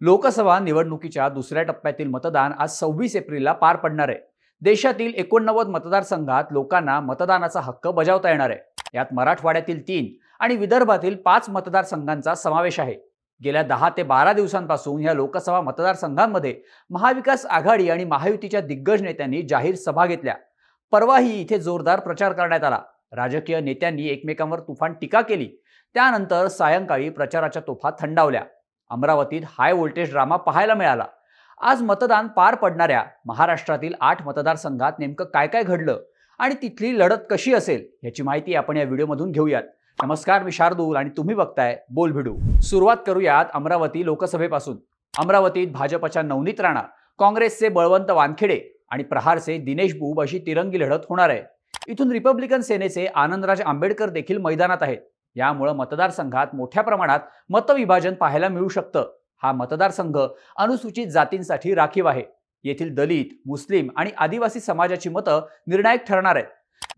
लोकसभा निवडणुकीच्या दुसऱ्या टप्प्यातील मतदान आज सव्वीस एप्रिलला पार पडणार आहे. देशातील एकोणनव्वद मतदारसंघात लोकांना मतदानाचा हक्क बजावता येणार आहे. यात मराठवाड्यातील तीन आणि विदर्भातील पाच मतदारसंघांचा समावेश आहे. गेल्या दहा ते बारा दिवसांपासून या लोकसभा मतदारसंघांमध्ये महाविकास आघाडी आणि महायुतीच्या दिग्गज नेत्यांनी जाहीर सभा घेतल्या. परवाही इथे जोरदार प्रचार करण्यात आला. राजकीय नेत्यांनी एकमेकांवर तुफान टीका केली. त्यानंतर सायंकाळी प्रचाराच्या तोफा थंडावल्या. अमरावतीत हाय व्होल्टेज ड्रामा पाहायला मिळाला. आज मतदान पार पडणाऱ्या महाराष्ट्रातील आठ मतदारसंघात नेमकं काय काय घडलं आणि तिथली लढत कशी असेल याची माहिती आपण या व्हिडिओमधून घेऊयात. नमस्कार मी शार्दूल आणि तुम्ही बघताय बोल भिडू सुरुवात करूयात अमरावती लोकसभेपासून. अमरावतीत भाजपच्या नवनीत राणा काँग्रेसचे बळवंत वानखेडे आणि प्रहारचे दिनेश बुब अशी तिरंगी लढत होणार आहे. इथून रिपब्लिकन सेनेचे आनंदराज आंबेडकर देखील मैदानात आहेत. यामुळं मतदारसंघात मोठ्या प्रमाणात मतविभाजन पाहायला मिळू शकतं. हा मतदारसंघ अनुसूचित जातींसाठी राखीव आहे. येथील दलित मुस्लिम आणि आदिवासी समाजाची मतं निर्णायक ठरणार आहेत.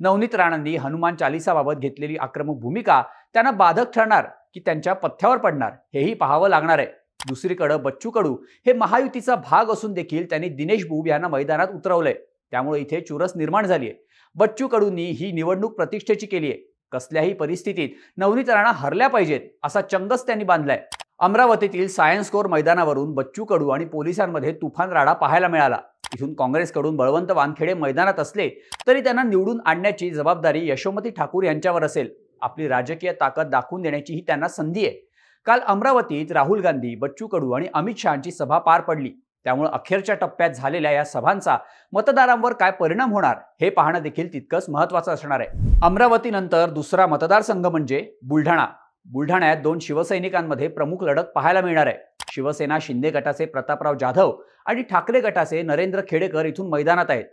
नवनीत राणांनी हनुमान चालिसाबाबत घेतलेली आक्रमक भूमिका त्यांना बाधक ठरणार की त्यांच्या पथ्यावर पडणार हेही पाहावं लागणार आहे. दुसरीकडं बच्चू कडू हे महायुतीचा भाग असून देखील त्यांनी दिनेश बुब यांना मैदानात उतरवलंय. त्यामुळे इथे चुरस निर्माण झाली आहे बच्चू कडूंनी ही निवडणूक प्रतिष्ठेची केली आहे कसल्याही परिस्थितीत नवनीत राणा हरल्या पाहिजेत असा चंगच त्यांनी बांधलाय. अमरावतीतील सायन्स कोर मैदानावरून बच्चू कडू आणि पोलिसांमध्ये तुफान राडा पाहायला मिळाला. इथून काँग्रेसकडून बळवंत वानखेडे मैदानात असले तरी त्यांना निवडून आणण्याची जबाबदारी यशोमती ठाकूर यांच्यावर असेल. आपली राजकीय ताकद दाखवून देण्याची ही त्यांना संधी आहे. काल अमरावतीत राहुल गांधी बच्चू कडू आणि अमित शहाची सभा पार पडली. त्यामुळे अखेरच्या टप्प्यात झालेल्या या सभांचा मतदारांवर काय परिणाम होणार हे पाहणं देखील तितकंच महत्वाचं असणार आहे. अमरावतीनंतर दुसरा मतदारसंघ म्हणजे बुलढाणा. बुलढाण्यात दोन शिवसैनिकांमध्ये प्रमुख लढत पाहायला मिळणार आहे. शिवसेना शिंदे गटाचे प्रतापराव जाधव आणि ठाकरे गटाचे नरेंद्र खेडेकर इथून मैदानात आहेत.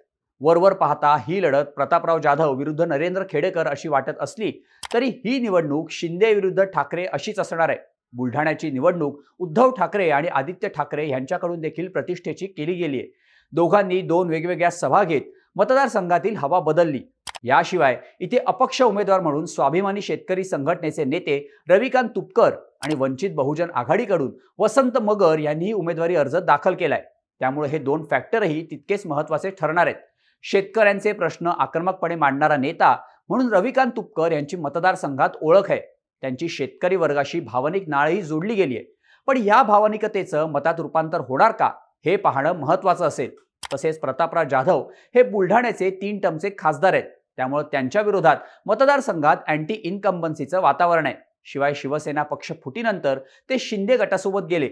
वरवर पाहता ही लढत प्रतापराव जाधव विरुद्ध नरेंद्र खेडेकर अशी वाटत असली तरी ही निवडणूक शिंदे विरुद्ध ठाकरे अशीच असणार आहे. बुलढाण्याची निवडणूक उद्धव ठाकरे आणि आदित्य ठाकरे यांच्याकडून देखील प्रतिष्ठेची केली गेली आहे दोघांनी दोन वेगवेगळ्या सभा घेत मतदारसंघातील हवा बदलली. याशिवाय इथे अपक्ष उमेदवार म्हणून स्वाभिमानी शेतकरी संघटनेचे नेते रविकांत तुपकर आणि वंचित बहुजन आघाडीकडून वसंत मगर यांनीही उमेदवारी अर्ज दाखल केलाय. त्यामुळे हे दोन फॅक्टरही तितकेच महत्त्वाचे ठरणार आहेत. शेतकऱ्यांचे प्रश्न आक्रमकपणे मांडणारा नेता म्हणून रविकांत तुपकर यांची मतदारसंघात ओळख आहे. त्यांची शेतकरी वर्गाशी भावनिक नाळही जोडली गेली आहे. पण या भावनिकतेचं मतात रूपांतर होणार का हे पाहणं महत्वाचं असेल. तसेच प्रतापराव जाधव हे बुलढाण्याचे तीन टर्मचे खासदार आहेत. त्यामुळे त्यांच्या विरोधात मतदारसंघात अँटी इनकम्बन्सीचं वातावरण आहे. शिवाय शिवसेना पक्ष फुटीनंतर ते शिंदे गटासोबत गेले.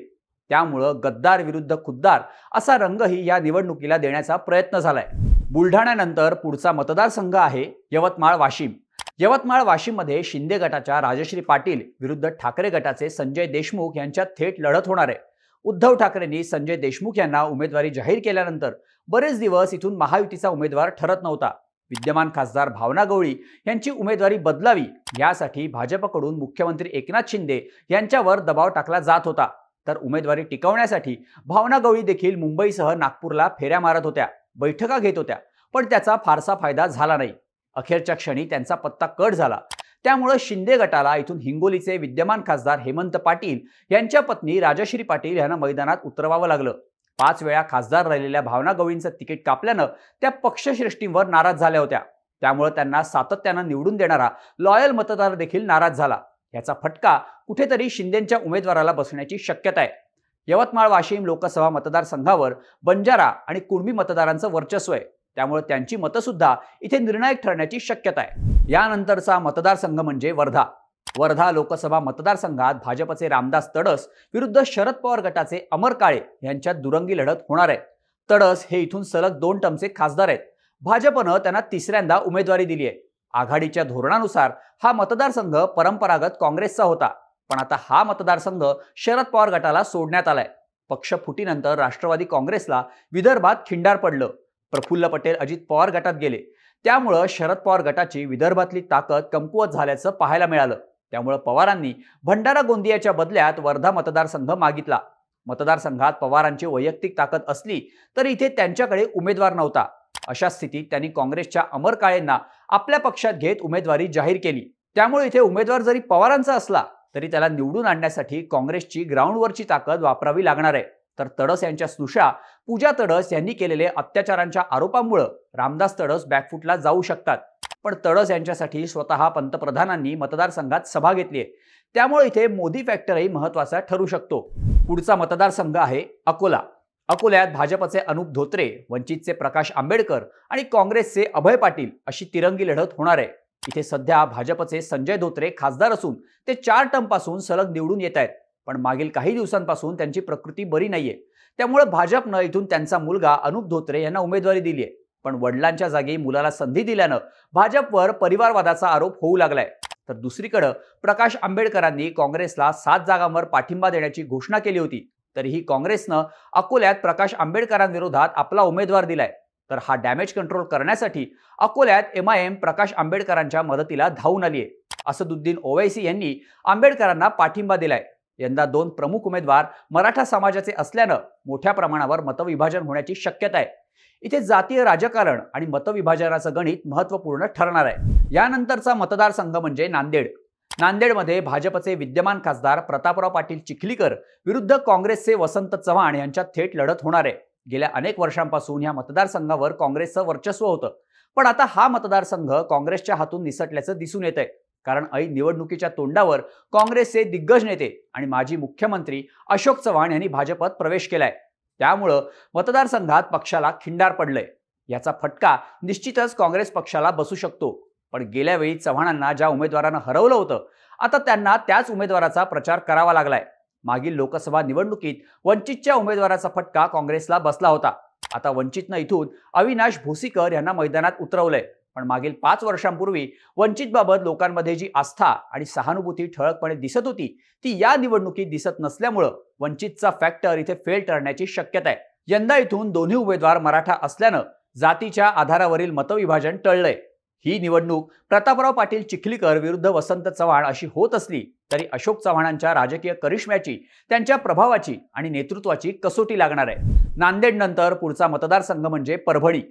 त्यामुळं गद्दार विरुद्ध खुद्दार असा रंगही या निवडणुकीला देण्याचा प्रयत्न झालाय. बुलढाण्यानंतर पुढचा मतदारसंघ आहे यवतमाळ वाशिम. यवतमाळ वाशिममध्ये शिंदे गटाच्या राजश्री पाटील विरुद्ध ठाकरे गटाचे संजय देशमुख यांच्यात थेट लढत होणार आहे. उद्धव ठाकरेंनी संजय देशमुख यांना उमेदवारी जाहीर केल्यानंतर बरेच दिवस इथून महायुतीचा उमेदवार ठरत नव्हता. विद्यमान खासदार भावना गवळी यांची उमेदवारी बदलावी यासाठी भाजपकडून मुख्यमंत्री एकनाथ शिंदे यांच्यावर दबाव टाकला जात होता. तर उमेदवारी टिकवण्यासाठी भावना गवळी देखील मुंबईसह नागपूरला फेऱ्या मारत होत्या. बैठका घेत होत्या पण त्याचा फारसा फायदा झाला नाही. अखेरच्या क्षणी त्यांचा पत्ता कट झाला. त्यामुळं शिंदे गटाला इथून हिंगोलीचे विद्यमान खासदार हेमंत पाटील यांच्या पत्नी राजश्री पाटील यांना मैदानात उतरवावं लागलं. पाच वेळा खासदार राहिलेल्या भावना गवळींचं तिकीट कापल्यानं त्या पक्षश्रेष्ठींवर नाराज झाल्या होत्या. त्यामुळे त्यांना सातत्यानं निवडून देणारा लॉयल मतदार देखील नाराज झाला. याचा फटका कुठेतरी शिंदेच्या उमेदवाराला बसण्याची शक्यता आहे. यवतमाळ वाशिम लोकसभा मतदारसंघावर बंजारा आणि कुणबी मतदारांचं वर्चस्व आहे. त्यामुळे त्यांची मतं सुद्धा इथे निर्णायक ठरण्याची शक्यता आहे. यानंतरचा मतदारसंघ म्हणजे वर्धा. वर्धा लोकसभा मतदारसंघात भाजपचे रामदास तडस विरुद्ध शरद पवार गटाचे अमर काळे यांच्यात दुरंगी लढत होणार आहे. तडस हे इथून सलग दोन टर्मचे खासदार आहेत. भाजपनं त्यांना तिसऱ्यांदा उमेदवारी दिली आहे. आघाडीच्या धोरणानुसार हा मतदारसंघ परंपरागत काँग्रेसचा होता. पण आता हा मतदारसंघ शरद पवार गटाला सोडण्यात आलाय. पक्ष फुटीनंतर राष्ट्रवादी काँग्रेसला विदर्भात खिंडार पडलं. प्रफुल्ल पटेल अजित पवार गटात गेले. त्यामुळं शरद पवार गटाची विदर्भातली ताकद कमकुवत झाल्याचं पाहायला मिळालं. त्यामुळं पवारांनी भंडारा गोंदियाच्या बदल्यात वर्धा मतदारसंघ मागितला. मतदारसंघात पवारांची वैयक्तिक ताकद असली तरी इथे त्यांच्याकडे उमेदवार नव्हता. अशा स्थितीत त्यांनी काँग्रेसच्या अमर काळेंना आपल्या पक्षात घेत उमेदवारी जाहीर केली. त्यामुळे इथे उमेदवार जरी पवारांचा असला तरी त्याला निवडून आणण्यासाठी काँग्रेसची ग्राउंडवरची ताकद वापरावी लागणार आहे. तर तडस यांच्या सुषा पूजा तडस यांनी केलेले अत्याचारांच्या आरोपामुळं रामदास तडस बॅकफुटला जाऊ शकतात. पण तडस यांच्यासाठी स्वतः पंतप्रधानांनी मतदारसंघात सभा घेतली आहे. त्यामुळे इथे मोदी फॅक्टरही महत्त्वाचा ठरू शकतो. पुढचा मतदारसंघ आहे अकोला. अकोल्यात भाजपचे अनुप धोत्रे वंचितचे प्रकाश आंबेडकर आणि काँग्रेसचे अभय पाटील अशी तिरंगी लढत होणार आहे. इथे सध्या भाजपचे संजय धोत्रे खासदार असून ते चार टर्मपासून सलग निवडून येत आहेत. पण मागील काही दिवसांपासून त्यांची प्रकृती बरी नाहीये. त्यामुळे भाजपनं इथून त्यांचा मुलगा अनुप धोत्रे यांना उमेदवारी दिली आहे पण वडिलांच्या जागी मुलाला संधी दिल्यानं भाजपवर परिवारवादाचा आरोप होऊ लागलाय. तर दुसरीकडं प्रकाश आंबेडकरांनी काँग्रेसला सात जागांवर पाठिंबा देण्याची घोषणा केली होती. तरीही काँग्रेसनं अकोल्यात प्रकाश आंबेडकरांविरोधात आपला उमेदवार दिलाय. तर हा डॅमेज कंट्रोल करण्यासाठी अकोल्यात एम आय एम प्रकाश आंबेडकरांच्या मदतीला धावून आली आहे असदुद्दीन ओवैसी यांनी आंबेडकरांना पाठिंबा दिलाय. यंदा दोन प्रमुख उमेदवार मराठा समाजाचे असल्यानं मोठ्या प्रमाणावर मतविभाजन होण्याची शक्यता आहे. इथे जातीय राजकारण आणि मतविभाजनाचं गणित महत्त्वपूर्ण ठरणार आहे. यानंतरचा मतदारसंघ म्हणजे नांदेड. नांदेडमध्ये भाजपचे विद्यमान खासदार प्रतापराव पाटील चिखलीकर विरुद्ध काँग्रेसचे वसंत चव्हाण यांच्यात थेट लढत होणार आहे. गेल्या अनेक वर्षांपासून या मतदारसंघावर काँग्रेसचं वर्चस्व होतं. पण आता हा मतदारसंघ काँग्रेसच्या हातून निसटल्याचं दिसून येत आहे कारण ऐन निवडणुकीच्या तोंडावर काँग्रेसचे दिग्गज नेते आणि माजी मुख्यमंत्री अशोक चव्हाण यांनी भाजपात प्रवेश केलाय. त्यामुळं मतदारसंघात पक्षाला खिंडार पडलंय. याचा फटका निश्चितच काँग्रेस पक्षाला बसू शकतो. पण गेल्या वेळी चव्हाणांना ज्या उमेदवारानं हरवलं होतं आता त्यांना त्याच उमेदवाराचा प्रचार करावा लागलाय. मागील लोकसभा निवडणुकीत वंचितच्या उमेदवाराचा फटका काँग्रेसला बसला होता. आता वंचितनं इथून अविनाश भोसीकर यांना मैदानात उतरवलंय. पण मागील पाच वर्षांपूर्वी वंचितबाबत लोकांमध्ये जी आस्था आणि सहानुभूती ठळकपणे दिसत होती ती या निवडणुकीत दिसत नसल्यामुळं वंचितचा फॅक्टर इथे फेल ठरण्याची शक्यता आहे. यंदा इथून दोन्ही उमेदवार मराठा असल्यानं जातीच्या आधारावरील मतविभाजन टळलंय. ही निवडणूक प्रतापराव पाटील चिखलीकर विरुद्ध वसंत चव्हाण अशी होत असली तरी अशोक चव्हाणांच्या राजकीय करिश्म्याची त्यांच्या प्रभावाची आणि नेतृत्वाची कसोटी लागणार आहे. नांदेड नंतर पुढचा मतदारसंघ म्हणजे परभणी.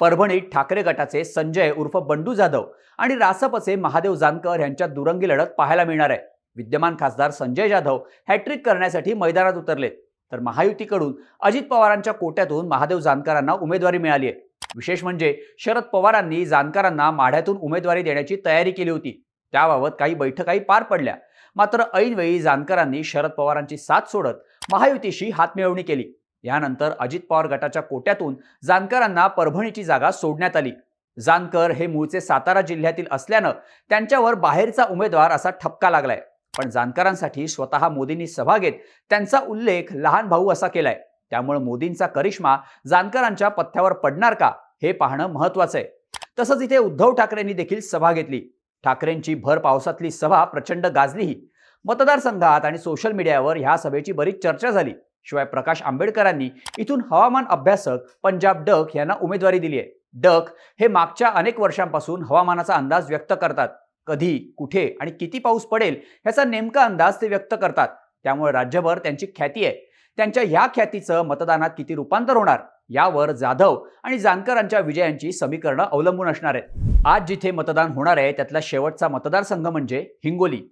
परभणीत ठाकरे गटाचे संजय उर्फ बंडू जाधव आणि रासपचे महादेव जानकर यांच्यात दुरंगी लढत पाहायला मिळणार आहे. विद्यमान खासदार संजय जाधव हॅट्रिक करण्यासाठी मैदानात उतरले. तर महायुतीकडून अजित पवारांच्या कोट्यातून महादेव जानकरांना उमेदवारी मिळाली आहे. विशेष म्हणजे शरद पवारांनी जानकरांना माढ्यातून उमेदवारी देण्याची तयारी केली होती. त्याबाबत काही बैठकाही पार पडल्या. मात्र ऐनवेळी जानकरांनी शरद पवारांची साथ सोडत महायुतीशी हातमिळवणी केली. यानंतर अजित पवार गटाच्या कोट्यातून जानकरांना परभणीची जागा सोडण्यात आली. जानकर हे मूळचे सातारा जिल्ह्यातील असल्यानं त्यांच्यावर बाहेरचा उमेदवार असा ठपका लागलाय. पण जानकरांसाठी स्वतः मोदींनी सभा घेत त्यांचा उल्लेख लहान भाऊ असा केलाय. त्यामुळे मोदींचा करिश्मा जानकरांच्या पथ्यावर पडणार का हे पाहणं महत्वाचं आहे. तसंच इथे उद्धव ठाकरेंनी देखील सभा घेतली. ठाकरेंची भर पावसातली सभा प्रचंड गाजलीही. मतदारसंघात आणि सोशल मीडियावर ह्या सभेची बरीच चर्चा झाली. शिवाय प्रकाश आंबेडकरांनी इथून हवामान अभ्यासक पंजाब डक यांना उमेदवारी दिली आहे. डक हे मागच्या अनेक वर्षांपासून हवामानाचा अंदाज व्यक्त करतात. कधी कुठे आणि किती पाऊस पडेल ह्याचा नेमका अंदाज ते व्यक्त करतात. त्यामुळे राज्यभर त्यांची ख्याती आहे. त्यांच्या ह्या ख्यातीचं मतदानात किती रूपांतर होणार? यावर जाधव आणि जानकरांच्या विजयांची समीकरणं अवलंबून असणार आहेत. आज जिथे मतदान होणार आहे त्यातला शेवटचा मतदारसंघ म्हणजे हिंगोली.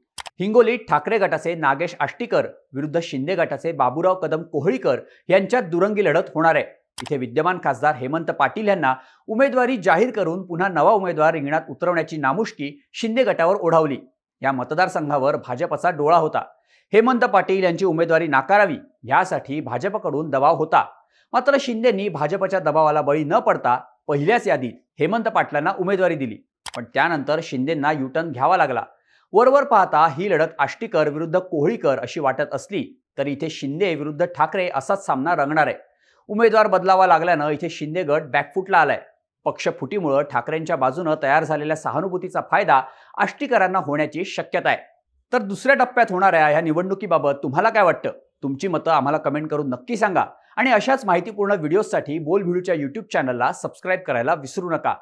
हिंगोलीत ठाकरे गटाचे नागेश आष्टीकर विरुद्ध शिंदे गटाचे बाबूराव कदम कोहळीकर यांच्यात दुरंगी लढत होणार आहे. इथे विद्यमान खासदार हेमंत पाटील यांना उमेदवारी जाहीर करून पुन्हा नवा उमेदवार रिंगणात उतरवण्याची नामुष्की शिंदे गटावर ओढावली. या मतदारसंघावर भाजपचा डोळा होता. हेमंत पाटील यांची उमेदवारी नाकारावी यासाठी भाजपकडून दबाव होता. मात्र शिंदेंनी भाजपच्या दबावाला बळी न पडता पहिल्याच यादीत हेमंत पाटलांना उमेदवारी दिली. पण त्यानंतर शिंदेंना युटर्न घ्यावा लागला. वरवर पाहता ही लढत आष्टीकर विरुद्ध कोहळीकर अशी वाटत असली तरी इथे शिंदे विरुद्ध ठाकरे असाच सामना रंगणार आहे. उमेदवार बदलावा लागल्यानं इथे शिंदे गट बॅकफुटला आलाय. पक्षफुटीमुळं ठाकरेंच्या बाजूनं तयार झालेल्या सहानुभूतीचा फायदा आष्टीकरांना होण्याची शक्यता आहे. तर दुसऱ्या टप्प्यात होणाऱ्या ह्या निवडणुकीबाबत तुम्हाला काय वाटतं? तुमची मतं आम्हाला कमेंट करून नक्की सांगा. आणि अशाच माहितीपूर्ण व्हिडिओजसाठी बोल व्हिडिओच्या यूट्यूब चॅनलला सबस्क्राईब करायला विसरू नका.